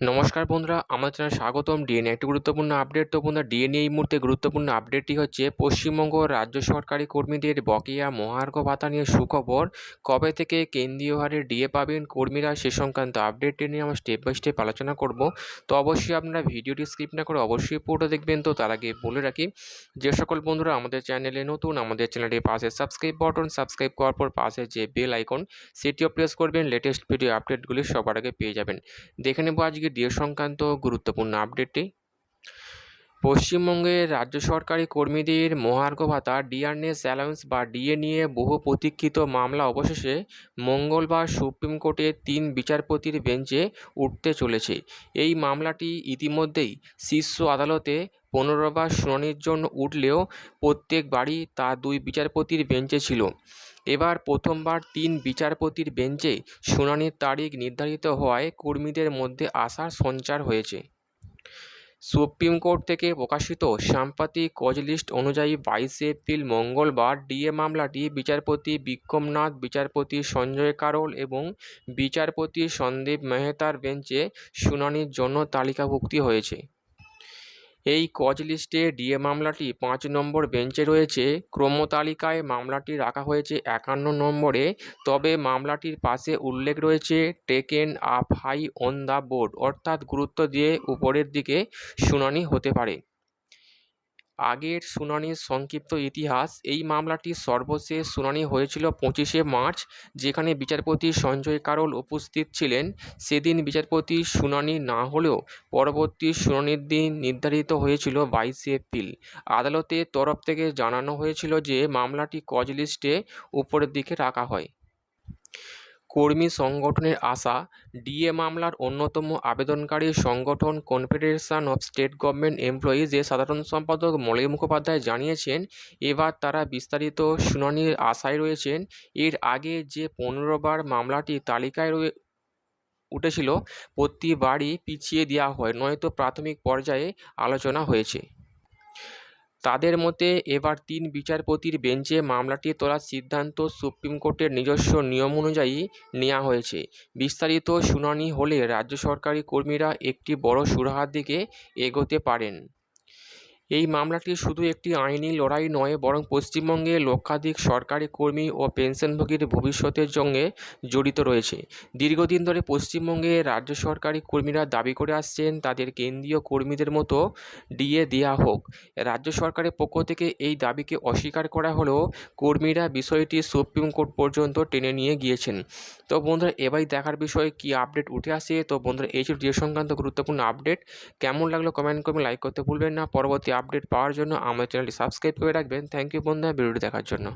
নমস্কার বন্ধুরা আমার চ্যানেল স্বাগতম। ডিএনএ একটি গুরুত্বপূর্ণ আপডেট তো বন্ধুরা ডিএনএ এই মুহূর্তে গুরুত্বপূর্ণ আপডেটটি হচ্ছে, পশ্চিমবঙ্গ রাজ্য সরকারি কর্মীদের বকেয়া মহার্ঘ ভাতা নিয়ে সুখবর। কবে থেকে কেন্দ্রীয় হারে ডিএ পাবেন কর্মীরা, সে সংক্রান্ত আপডেটটি নিয়ে আমরা স্টেপ বাই স্টেপ আলোচনা করব। তো অবশ্যই আপনারা ভিডিওটি স্কিপ না করে অবশ্যই পুরোটা দেখবেন। তো তার আগে বলে রাখি, যে সকল বন্ধুরা আমাদের চ্যানেলে নতুন, আমাদের চ্যানেলটির পাশে সাবস্ক্রাইব বাটন সাবস্ক্রাইব করার পর পাশে যে বেল আইকন সেটিও প্রেস করবেন। লেটেস্ট ভিডিও আপডেটগুলি সবার আগে পেয়ে যাবেন। দেখে নেব আজকে ডিএ সংক্রান্ত গুরুত্বপূর্ণ আপডেটটি পশ্চিমবঙ্গের রাজ্য সরকারি কর্মীদের মহার্ঘ ভাতা ডিআরএস অ্যালাউন্স বা ডিএ নিয়ে বহু প্রতীক্ষিত মামলা অবশেষে মঙ্গলবার সুপ্রিম কোর্টের তিন বিচারপতির বেঞ্চে উঠতে চলেছে। এই মামলাটি ইতিমধ্যেই শীর্ষ আদালতে পনেরোবার শুনানির জন্য উঠলেও প্রত্যেকবারই তা দুই বিচারপতির বেঞ্চে ছিল। এবার প্রথমবার তিন বিচারপতির বেঞ্চে শুনানির তারিখ নির্ধারিত হওয়ায় কর্মীদের মধ্যে আশার সঞ্চার হয়েছে। সুপ্রিম কোর্ট থেকে প্রকাশিত সাম্প্রতিক কজলিস্ট অনুযায়ী বাইশে এপ্রিল মঙ্গলবার ডিএ মামলাটি বিচারপতি বিক্রমনাথ, বিচারপতি সঞ্জয় কারোল এবং বিচারপতি সন্দীপ মেহতার বেঞ্চে শুনানির জন্য তালিকাভুক্তি হয়েছে। এই কজ লিস্টে ডিএ মামলাটি পাঁচ নম্বর বেঞ্চে রয়েছে। ক্রমতালিকায় মামলাটি রাখা হয়েছে একান্ন নম্বরে। তবে মামলাটির পাশে উল্লেখ রয়েছে, taken up high on the board অর্থাৎ গুরুত্ব দিয়ে উপরের দিকে শুনানি হতে পারে। আগের শুনানির সংক্ষিপ্ত ইতিহাস। এই মামলাটির সর্বশেষ শুনানি হয়েছিল পঁচিশে মার্চ, যেখানে বিচারপতি সঞ্জয় কারোল উপস্থিত ছিলেন। সেদিন বিচারপতি শুনানি না হলেও পরবর্তী শুনানির দিন নির্ধারিত হয়েছিল বাইশে এপ্রিল। আদালতের তরফ থেকে জানানো হয়েছিল যে, মামলাটি কজ লিস্টে উপরের দিকে রাখা হয়। কর্মী সংগঠনের আশা, ডিএ মামলার অন্যতম আবেদনকারী সংগঠন confederation of state government employees এর সাধারণ সম্পাদক মলয় মুখোপাধ্যায় জানিয়েছেন, এবার তারা বিস্তারিত শুনানির আশায় রয়েছেন। এর আগে যে পনেরোবার মামলাটি তালিকায় রয়ে উঠেছিল, প্রতিবারই পিছিয়ে দেওয়া হয়, নয়তো প্রাথমিক পর্যায়ে আলোচনা হয়েছে। তাদের মতে, এবার তিন বিচারপতির বেঞ্চে মামলাটি তোলার সিদ্ধান্ত সুপ্রিম কোর্টের নিজস্ব নিয়ম অনুযায়ী নেওয়া হয়েছে। বিস্তারিত শুনানি হলে রাজ্য সরকারি কর্মীরা একটি বড় সুরাহার দিকে এগোতে পারেন। এই মামলাটি শুধু একটি আইনি লড়াই নয়, বরং পশ্চিমবঙ্গে লক্ষাধিক সরকারি কর্মী ও পেনশনভোগীর ভবিষ্যতের সঙ্গে জড়িত রয়েছে। দীর্ঘদিন ধরে পশ্চিমবঙ্গে রাজ্য সরকারি কর্মীরা দাবি করে আসছেন, তাদের কেন্দ্রীয় কর্মীদের মতো ডিএ দেওয়া হোক। রাজ্য সরকারের পক্ষ থেকে এই দাবিকে অস্বীকার করা হলেও কর্মীরা বিষয়টি সুপ্রিম কোর্ট পর্যন্ত টেনে নিয়ে গিয়েছেন। তো বন্ধুরা, এবার দেখার বিষয়ে কী আপডেট উঠে আসে? তো বন্ধুরা, এই ছিল ডিএ সংক্রান্ত গুরুত্বপূর্ণ আপডেট। কেমন লাগল কমেন্ট করবেন লাইক করতে ভুলবেন না। পরবর্তী আপডেট পাওয়ার জন্য আমার চ্যানেলটি সাবস্ক্রাইব করে রাখবেন। থ্যাংক ইউ বন্ধুরা ভিডিওটি দেখার জন্য।